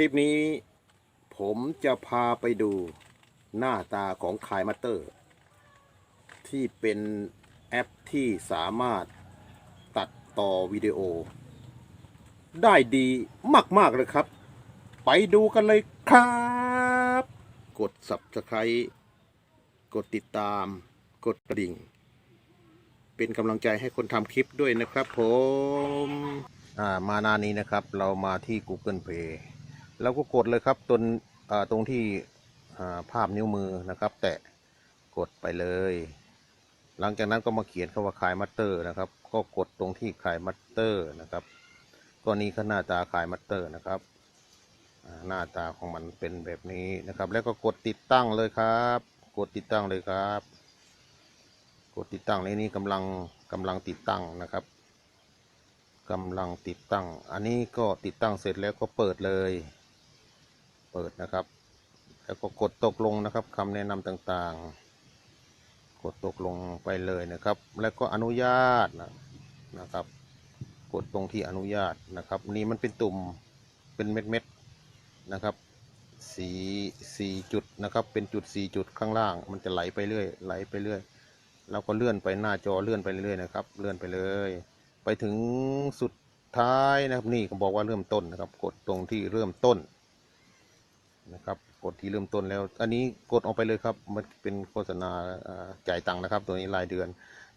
ลิปนี้ผมจะพาไปดูหน้าตาของคายมัตเตอร์ ที่เป็นแอปที่สามารถตัดต่อวิดีโอ ได้ดีมาก ๆ เลยครับ ไปดูกันเลยครับ กด Subscribe กดติดตาม กดกระดิ่ง เป็นกำลังใจให้คนทำคลิปด้วยนะครับผม อ่า มานานนี้นะครับ เรามาที่ Google Play เราก็กดเลยครับตรงตรงที่ภาพนิ้วมือนะครับ แตะกดไปเลย หลังจากนั้นก็มาเขียนคำว่าคายมัตเตอร์นะครับ ก็กดตรงที่คายมัตเตอร์นะครับก็นี้ก็หน้าตาคายมัตเตอร์นะครับหน้าตาของมันเป็นแบบนี้นะครับ แล้วก็กดติดตั้งเลยครับ กดติดตั้งเลยครับ กดติดตั้งในนี้กำลังกำลังติดตั้งนะครับกำลังติดตั้ง อันนี้ก็ติดตั้งเสร็จแล้วก็เปิดเลย เปิดนะครับ แล้วก็กดตกลงนะครับคำแนะนำต่างๆ กดตกลงไปเลยนะครับ แล้วก็อนุญาตนะนะครับ กดตรงที่อนุญาตนะครับ นี่มันเป็นตุ่มเป็นเม็ดๆนะครับสีสี่จุดนะครับ เป็นจุดสี่จุดข้างล่าง มันจะไหลไปเรื่อย ไหลไปเรื่อยเราก็เลื่อนไปหน้าจอเลื่อนไปเรื่อยๆนะครับ เลื่อนไปเลย ไปถึงสุดท้ายนะครับ นี่ก็บอกว่าเริ่มต้นนะครับ กดตรงที่เริ่มต้น นะครับ กดที่เริ่มต้นแล้ว อันนี้กดออกไปเลยครับ มันเป็นโฆษณาจ่ายตังค์นะครับ ตัวนี้รายเดือน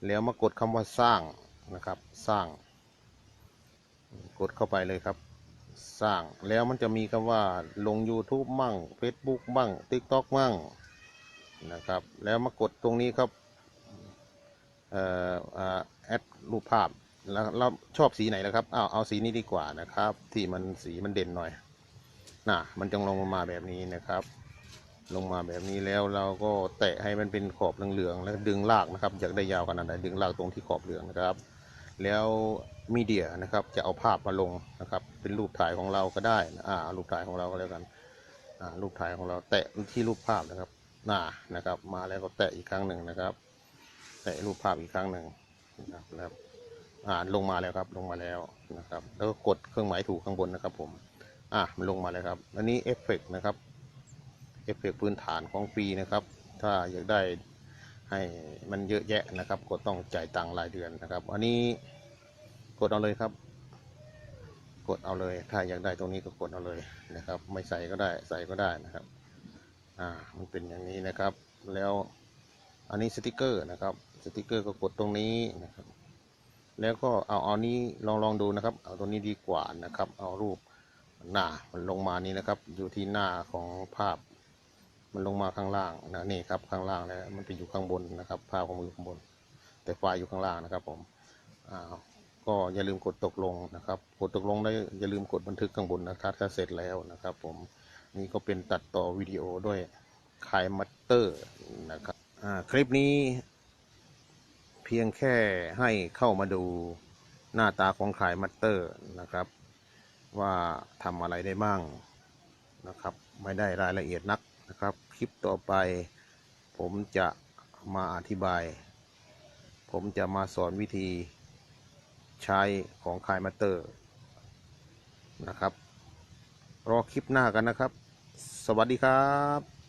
แล้วมากดคำว่าสร้างนะครับ สร้าง กดเข้าไปเลยครับ สร้าง แล้วมันจะมีคำว่าลง YouTube มั่ง Facebook มั่ง TikTok มั่งนะครับ แล้วมากดตรงนี้ครับเอ่ออ่าแอดรูปภาพแล้วเราชอบสีไหนนะครับ เอาเอาสีนี้ดีกว่านะครับ ที่มันสีมันเด่นหน่อย น่ะมันจงลงมาแบบนี้นะครับ ลงมาแบบนี้แล้วเราก็แตะให้มันเป็นขอบเหลืองๆแล้วดึงลากนะครับอยากได้ยาวขนาดไหนดึงลากตรงที่ขอบเหลืองนะครับ แล้วมีเดียนะครับจะเอาภาพมาลงนะครับ เป็นรูปถ่ายของเราก็ได้นะอ่ารูปถ่ายของเราก็แล้วกันอ่ารูปถ่ายของเราแตะที่รูปภาพนะครับน่านะครับ มาแล้วก็แตะอีกครั้งหนึ่งนะครับ แตะรูปภาพอีกครั้งหนึ่งนะครับอ่าลงมาแล้วครับลงมาแล้วนะครับ แล้วก็กดเครื่องหมายถูกข้างบนนะครับผม อ่ามันลงมาแล้วครับ อันนี้เอฟเฟกนะครับ เอฟเฟกพื้นฐานของฟรีนะครับ ถ้าอยากได้ให้มันเยอะแยะนะครับ ก็ต้องจ่ายตังค์รายเดือนนะครับ อันนี้กดเอาเลยครับ กดเอาเลย ถ้าอยากได้ตรงนี้ก็กดเอาเลยนะครับ ไม่ใส่ก็ได้ ใส่ก็ได้นะครับ อ่า มันเป็นอย่างนี้นะครับ แล้วอันนี้สติกเกอร์นะครับ สติกเกอร์ก็กดตรงนี้นะครับ แล้วก็เอาเอานี้ลองลองดูนะครับ เอาตัวนี้ดีกว่านะครับ เอารูป หน้ามันลงมานี้นะครับ อยู่ที่หน้าของภาพ มันลงมาข้างล่างนะนี่ครับข้างล่างแล้วมันไปอยู่ข้างบนนะครับ ภาพของมันอยู่ข้างบน แต่ไฟล์อยู่ข้างล่างนะครับผมอ่าก็อย่าลืมกดตกลงนะครับ กดตกลงได้อย่าลืมกดบันทึกข้างบนนะครับถ้าเสร็จแล้วนะครับ ผมนี่ก็เป็นตัดต่อวิดีโอด้วยคายมัตเตอร์นะครับอ่าคลิปนี้ เพียงแค่ให้เข้ามาดูหน้าตาของคายมัตเตอร์นะครับ ว่าทำอะไรได้บ้างนะครับ ไม่ได้รายละเอียดนักนะครับ คลิปต่อไปผมจะมาอธิบาย ผมจะมาสอนวิธีใช้ของคายมาเตอร์นะครับ รอคลิปหน้ากันนะครับ สวัสดีครับ